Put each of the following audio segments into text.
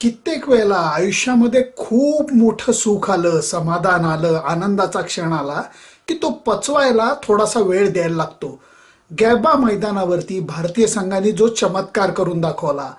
कित्येक वेळेला आयुष्यामध्ये खूप मोठं सुख आलं समाधान आलं आनंदाचा क्षण आला की तो पचवायला थोडासा वेळ द्यायला लागतो. गॅबा मैदानावरती भारतीय संघाने जो चमत्कार करून दाखवला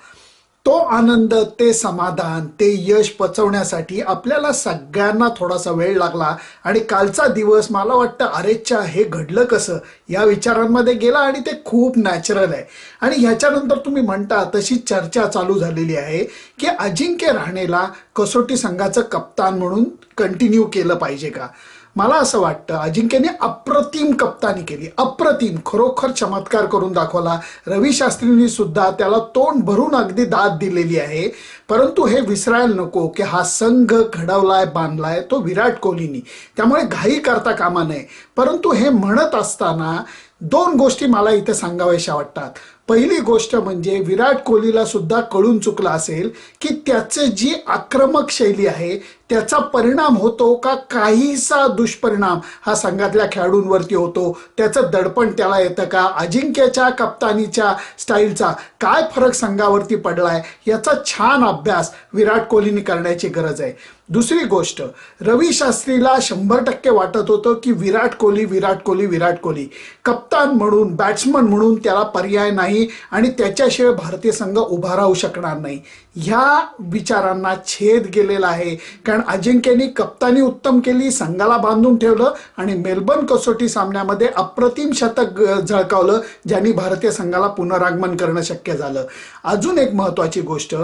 तो आनंद ते समाधान ते यश पचवण्यासाठी आपल्याला सगळ्यांना थोडासा वेळ लागला. आणि कालचा दिवस मला वाटतं अरेच्छा हे घडलं कसं? या विचारांमध्ये गेला आणि ते खूप नॅचरल आहे. आणि ह्याच्यानंतर तुम्ही म्हणता तशी चर्चा चालू झालेली आहे की अजिंक्य राहणेला कसोटी संघाचं कप्तान म्हणून कंटिन्यू केलं पाहिजे का? मला असं वाटतं अजिंक्यने अप्रतिम कप्तानी केली. अप्रतिम खरोखर चमत्कार करून दाखवला. रवी शास्त्रींनी सुद्धा त्याला तोंड भरून अगदी दाद दिलेली आहे. परंतु हे विसरायला नको की हा संघ घडवलाय बांधलाय तो विराट कोहलीनी. त्यामुळे घाई करता कामा नये. परंतु हे म्हणत असताना दोन गोष्टी मला इथे सांगाव्याशा वाटतात. पहिली गोष्ट म्हणजे विराट कोहलीला सुद्धा कळून चुकलं असेल की त्याचे जी आक्रमक शैली आहे त्याचा परिणाम होतो का काहीसा दुष्परिणाम? हा संघातल्या खेळाडूंवरती होतो. त्याचं दडपण त्याला येतं का? अजिंक्यच्या कप्तानीच्या स्टाईलचा काय फरक संघावरती पडलाय? याचा छान अभ्यास विराट कोहलीने करण्याची गरज आहे. दुसरी गोष्ट रवी शास्त्रीला शंभर टक्के वाटत होतं की विराट कोहली विराट कोहली विराट कोहली. कप्तान म्हणून बॅट्समन म्हणून त्याला पर्याय नाही आणि त्याच्याशिवाय भारतीय संघ उभा राहू शकणार नाही. ह्या विचारांना छेद गेलेला आहे. कारण अजिंक्यनी कप्तानी उत्तम केली संघाला बांधून ठेवलं आणि मेलबर्न कसोटी सामन्यामध्ये अप्रतिम शतक झळकावलं ज्यांनी भारतीय संघाला पुनरागमन करणं शक्य झालं. अजून एक महत्त्वाची गोष्ट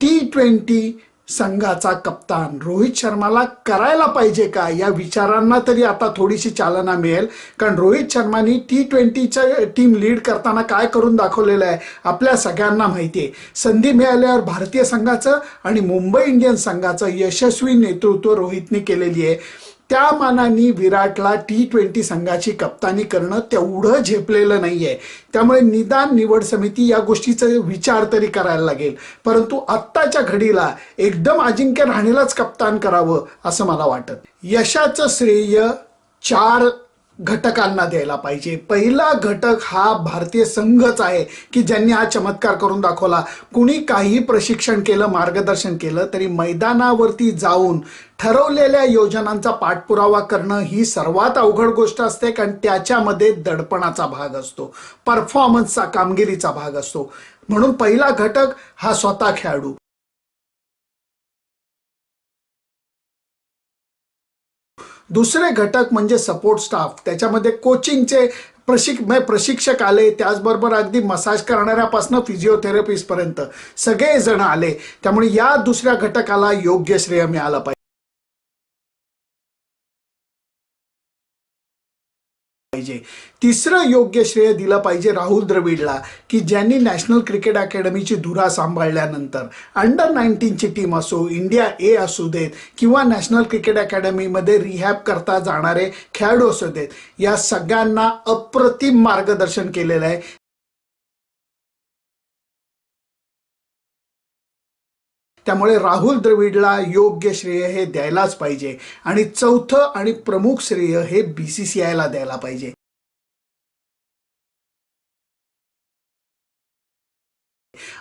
टी ट्वेंटी संघाचा कप्तान. रोहित शर्माला करायला पाहिजे का? या विचारांना तरी आता थोडीशी चालना मिळेल. कारण रोहित शर्मानी टी ट्वेंटीच्या टीम लीड करताना काय करून दाखवलेलं आहे आपल्या सगळ्यांना माहिती आहे. संधी मिळाल्यावर भारतीय संघाचं आणि मुंबई इंडियन्स संघाचं यशस्वी नेतृत्व रोहितने केलेली आहे. त्या मानाने विराटला टी ट्वेंटी संघाची कप्तानी करणं तेवढं झेपलेलं नाहीये. त्यामुळे निदान निवड समिती या गोष्टीचा विचार तरी करायला लागेल. परंतु आत्ताच्या घडीला एकदम अजिंक्य राहणीलाच कप्तान करावं असं मला वाटत. यशाचं श्रेय चार घटकांना द्यायला पाहिजे. पहिला घटक हा भारतीय संघच आहे की ज्यांनी हा चमत्कार करून दाखवला. कुणी काही प्रशिक्षण केलं मार्गदर्शन केलं तरी मैदानावरती जाऊन ठरवलेल्या योजनांचा पाठपुरावा करणं ही सर्वात अवघड गोष्ट असते कारण त्याच्यामध्ये दडपणाचा भाग असतो परफॉर्मन्सचा कामगिरीचा भाग असतो. म्हणून पहिला घटक हा स्वतः खेळाडू. दुसरे घटक म्हणजे सपोर्ट स्टाफ त्याच्यामध्ये कोचिंगचे प्रशिक म्हणजे प्रशिक्षक आले त्याचबरोबर अगदी मसाज करणाऱ्यापासून फिजिओथेरपिस्टपर्यंत सगळे जण आले. त्यामुळे या दुसऱ्या घटकाला योग्य श्रेय मिळालं पाहिजे. पाहिजे. तिसरं योग्य श्रेय दिलं पाहिजे राहुल द्रविडला की ज्यांनी नॅशनल क्रिकेट अकॅडमीची धुरा सांभाळल्यानंतर. अंडर नाईन्टीनची टीम असो इंडिया ए असू देत किंवा नॅशनल क्रिकेट अकॅडमीमध्ये रिहॅब करता जाणारे खेळाडू असू देत या सगळ्यांना अप्रतिम मार्गदर्शन केलेलं आहे. त्यामुळे राहुल द्रविडला योग्य श्रेय हे द्यायलाच पाहिजे. आणि चौथं आणि प्रमुख श्रेय हे बी सी सी आयला द्यायला पाहिजे.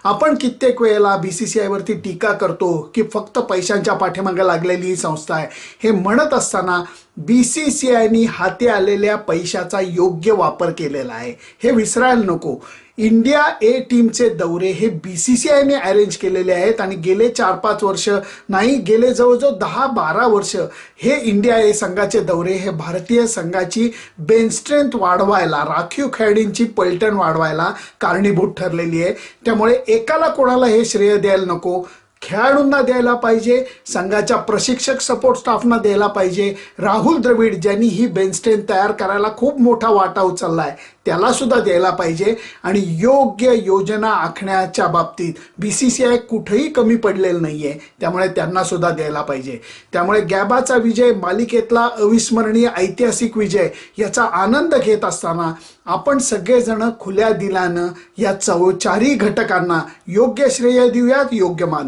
आपण कित्येक वेळेला बी सी सी आयवरती टीका करतो की फक्त पैशांच्या पाठीमागे लागलेली ही संस्था आहे. हे म्हणत असताना बी सी सी आयनी हाती आलेल्या पैशाचा योग्य वापर केलेला आहे. हे विसरायला नको. इंडिया ए टीमचे दौरे हे बी सी सी आयने अरेंज केलेले आहेत आणि गेले चार पाच वर्ष नाही गेले जवळजवळ दहा बारा वर्ष हे इंडिया ए संघाचे दौरे हे भारतीय संघाची बेन स्ट्रेंथ वाढवायला राखीव खेळाडूंची पलटण वाढवायला कारणीभूत ठरलेली आहे. त्यामुळे एकाला कोणाला हे श्रेय द्यायला नको खेळाडूंना द्यायला पाहिजे संघाच्या प्रशिक्षक सपोर्ट स्टाफना द्यायला पाहिजे. राहुल द्रविड ज्यांनी ही बेनस्टेन तयार करायला खूप मोठा वाटा उचलला आहे त्याला सुद्धा द्यायला पाहिजे. आणि योग्य योजना आखण्याच्या बाबतीत बी सी सी आय कुठेही कमी पडलेलं नाही आहे त्यामुळे त्यांना सुद्धा द्यायला पाहिजे. त्यामुळे गॅबाचा विजय मालिकेतला अविस्मरणीय ऐतिहासिक विजय याचा आनंद घेत असताना आपण सगळेजण खुल्या दिलानं या चौ चारही घटकांना योग्य श्रेय देऊयात योग्य मान